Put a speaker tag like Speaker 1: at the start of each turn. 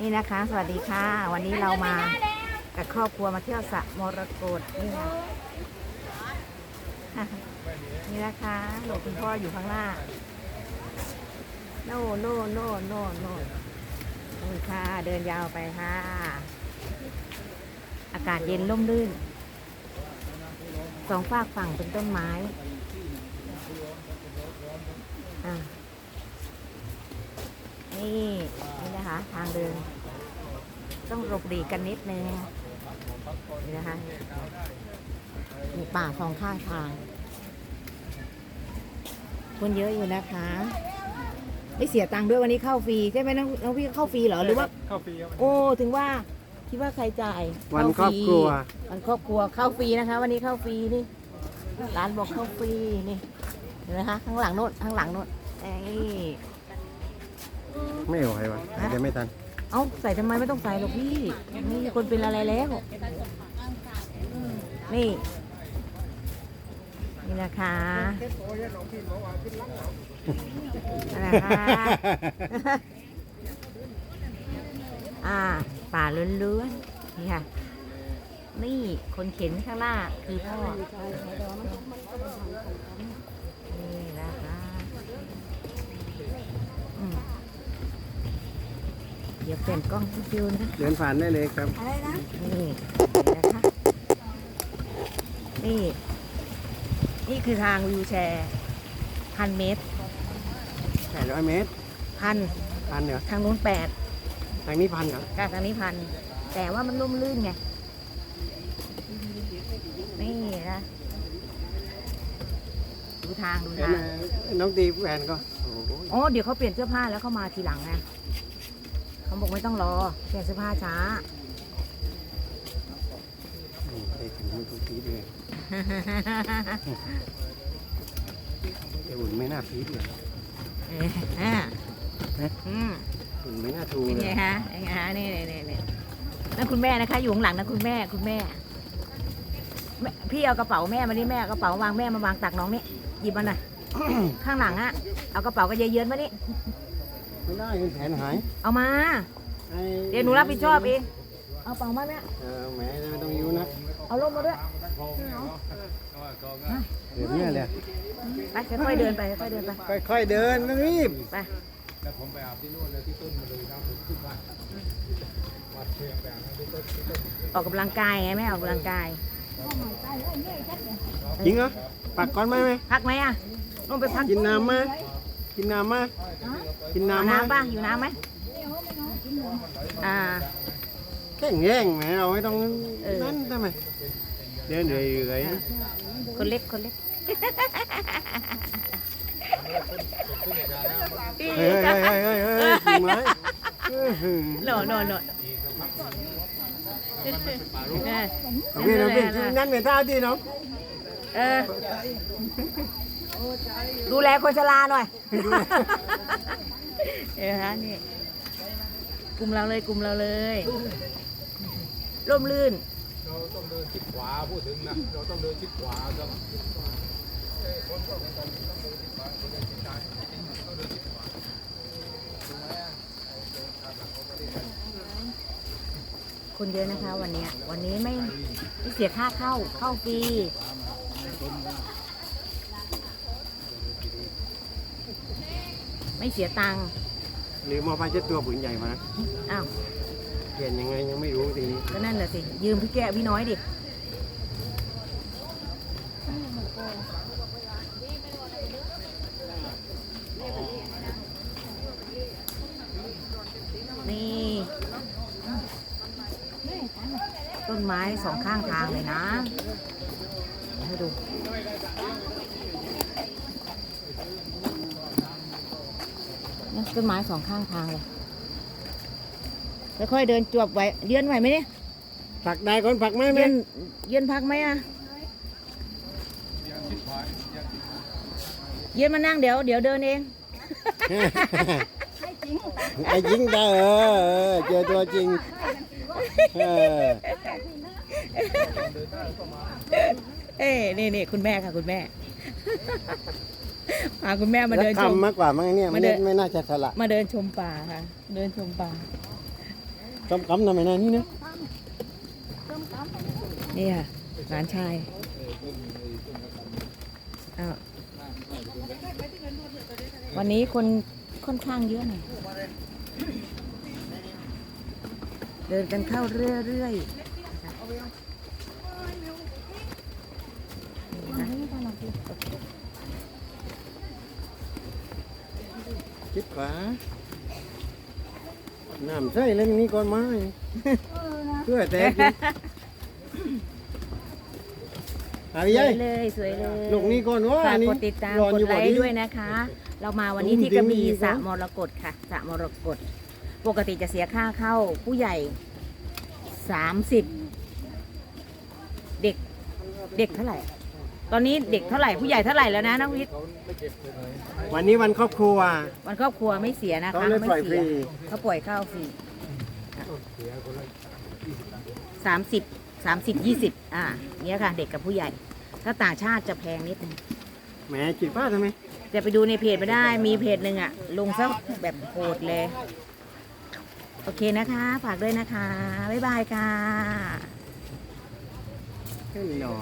Speaker 1: นี่นะคะ สวัสดีค่ะ วันนี้เรามากับครอบครัวมาเที่ยวสระมรกตนี่นะนี่นะคะหลวงคุณพ่ออยู่ข้างหน้าโน่โน่โน่โน่โน่นู่ค่ะ เดินยาวไปค่ะ อากาศเย็นร่มรื่น สองฝากฝั่งเป็นต้นไม้อะนี่นี่นะคะ ทางเดิน ต้องหลบหลีกกันนิดนึงนี่นะคะมีป่าสองข้างทาง คนเยอะอยู่นะคะไม่เสียตังค์ด้วยวันนี้เข้าฟรีใช่ไหมน้องน้องพี่เข้าฟรีเหรอหรือว่า
Speaker 2: เข้าฟรีครับ
Speaker 1: โอ้ถึงว่าคิดว่าใครจ่าย
Speaker 2: วัน
Speaker 1: เข้า
Speaker 2: ครอบครัว
Speaker 1: วันครอบครัวเข้าฟรีนะคะ วันนี้เข้าฟรีนี่ร้านบอกเข้าฟรีนี่เห็นไหมคะข้างหลังโน้นข้างหลังโน้นเอ้ย
Speaker 2: ไม่ไหววะเดี๋ยวไม่ทัน
Speaker 1: เอ้าใส่ทำไมไม่ต้องใส่หรอกพี่นี่คนเป็นอะไรแล้วนี่ นี่นะคะนั่นนะคะอ่าป่าล้วนๆนี่ค่ะนี่คนเข็นข้างหน้าคือพ่อ นี่นะคะอืมเดี๋ยวเปลี่ยนกล้องให้ดูนะ
Speaker 2: เดินผ่านได้เลยครับ
Speaker 1: นี่นะคะ นี่ นี่คือทางวิวแชร์พันเมตร
Speaker 2: แปดร้อยเมตร
Speaker 1: พัน
Speaker 2: พันเหรอ
Speaker 1: ทางนู้นแปด
Speaker 2: ทางนี้พันเหรอ
Speaker 1: กทางนี้พัน แต่ว่ามันลุ่มลื่นไง นี่นะดูทางดู
Speaker 2: เห็น
Speaker 1: ทาง
Speaker 2: ไหมน้องตีแฟนก็โอ้โห
Speaker 1: อ๋อ เดี๋ยวเขาเปลี่ยนเสื้อผ้าแล้วเขามาทีหลังไงเขา บอกไม่ต้องรอเปลี่ยนเสื้อผ้าช้า
Speaker 2: ไปถึงมันทุกทีเลยไอ้อุ่นไม่น่าพีดเลย
Speaker 1: เอออะอืม
Speaker 2: อุ่นไม่น่าทู
Speaker 1: เป็น
Speaker 2: เล
Speaker 1: ไง
Speaker 2: ย
Speaker 1: ฮะเป็นไงฮะนี่นี่นี่นี่นั่นคุณแม่นะคะ อยู่ข้างหลังนะคุณแม่คุณแม่แม่พี่เอากระเป๋าแม่มาดิแม่เอากระเป๋าวางแม่มาวางตักน้องนี่หยิบมาหน่อยข้างหลังอะเอากระเป๋าก็เยือนๆมานี่
Speaker 2: ไม่ได้เงินแผนหาย
Speaker 1: เอามา
Speaker 2: ไอ้
Speaker 1: เดี๋ยวหนูรับผิดชอบเอง เอาเป๋ามาแม่
Speaker 2: เออแหมไม่ต้องยิ้วนะ
Speaker 1: เอาร่มมาด้วย
Speaker 2: เดี๋ยวเนี้เลย
Speaker 1: ไปค่อยๆเดินไปค่อยๆเดินไป
Speaker 2: ค่อยๆเดินไม่รีบ
Speaker 1: ไปออกกำลังกายไงแม่ออกกำลังกาย
Speaker 2: จริงเหรอปักก่อนไหมไหม
Speaker 1: พักไหมอะลงไปพัก
Speaker 2: กินน้ำไหม กินน้ำไหมกิน
Speaker 1: เอา
Speaker 2: น้ำไหม
Speaker 1: น้ำป่ะอยู่น้ำไหมอ่า
Speaker 2: แข่งแย่งแหมเราไม่ต้อง
Speaker 1: เออ
Speaker 2: นั่นได้ไหมเดินเรื่อย
Speaker 1: คนเล็กคนเล็ก
Speaker 2: ๆเฮ้ยเฮ้ยเฮ้ยเฮ้ยเฮ้ยจริงไหมเออ
Speaker 1: โน่โน่โน่เออ
Speaker 2: เอาพี่เอาพี่นั่นเป็นท่าที่น้อง
Speaker 1: เออ ดูแลคนชราหน่อย เออฮะนี่ กลุ่มเราเลยกลุ่มเราเลย ร่มรื่น
Speaker 3: เราต้องเดินชิดขวาพูดถึงนะ เราต้องเดินชิดขวาครับ
Speaker 1: คนเยอะนะคะวันเนี้ยวันนี้ไม่ไม่เสียค่าเข้าเข้าฟรี ไม่เสียตังค์
Speaker 2: หรือมอไปเจ็ดตัวผืนใหญ่มานะ
Speaker 1: อ้าว
Speaker 2: เปลี่ยนยังไงยังไม่รู้ทีนี้
Speaker 1: ก็นั่นแหละสิ ยืมพี่แก้วพี่น้อยดินี่ต้นไม้สองข้างทางเลยนะ ให้ดู เนี่ย ต้นไม้สองข้างทางเลยค่อยๆเดินจวบไว้เยือนไหวไหมเนี่ย
Speaker 2: ผักได้ก่อนผักไหมไหม
Speaker 1: เยือนเยือนพักไหมอะเยือนมานั่งเดี๋ยวเดี๋ยวเดินเอง
Speaker 2: ไอ้จริงได้เออเออเจอตัวจริงเออ
Speaker 1: เอ้นี่นี่คุณแม่ค่ะคุณแม่ พาคุณแม่มา
Speaker 2: แล้ว
Speaker 1: เดินชม
Speaker 2: คำมากกว่ามั้งเนี่ย
Speaker 1: มา
Speaker 2: ไม่
Speaker 1: เดิ
Speaker 2: ได้
Speaker 1: น
Speaker 2: ไม่น่าจะสละ
Speaker 1: มาเดินชมป่าค่ะ เดินชมป่า
Speaker 2: กำกำทำไมนะนี่นะ
Speaker 1: นี่ค่ะหลานชายอ้าววันนี้คนค่อนข้างเยอะหน่อยเดินกันเข้าเรื่อยๆ
Speaker 2: คิดขวาน้ำใส่เล่นนี้ก่อนไหมเพื่อแตกอา
Speaker 1: ส
Speaker 2: พี่ใหญ่
Speaker 1: วยเลยสวยเลย
Speaker 2: ลูกนี้ก่อนว่า
Speaker 1: ฝาก
Speaker 2: นี่
Speaker 1: กดติดตาม
Speaker 2: ร้อน
Speaker 1: ก
Speaker 2: อ
Speaker 1: ด
Speaker 2: ยู่
Speaker 1: ไล
Speaker 2: บ่
Speaker 1: ค์
Speaker 2: นี้
Speaker 1: ด้วยนะคะ เรามาวันนี้
Speaker 2: ตุ้ม
Speaker 1: ที่กระบี่
Speaker 2: ดิ้ง
Speaker 1: สระ
Speaker 2: ดี
Speaker 1: ม
Speaker 2: กว่า
Speaker 1: รกตค่ะสระมรกตปกติจะเสียค่าเข้าผู้ใหญ่สามสิบเด็กเด็กเท่าไหร่ ตอนนี้เด็กเท่าไหร่ผู้ใหญ่เท่าไหร่แล้วนะน้องวิทย์
Speaker 2: วันนี้วันครอบครัว
Speaker 1: วันครอบครัวไม่เสียนะคะ
Speaker 2: เขาเลย
Speaker 1: ไม่
Speaker 2: ปล่อยฟ
Speaker 1: เสี
Speaker 2: รี
Speaker 1: ยเขาปล่อยเข้าฟรีสามสิบสามสิบยี่สิบอ่าเนี้ยค่ะเด็กกับผู้ใหญ่ ถ้าต่างชาติจะแพงนิดนึง
Speaker 2: แหมจิตป้าทำไม
Speaker 1: จะไปดูในเพจไม่ได้ มีเพจหนึ่งอะลงซะแบบโหดเลย โอเคนะคะ ฝากด้วยนะคะ บ๊ายบายค่ะ
Speaker 2: ขึ้นหนอ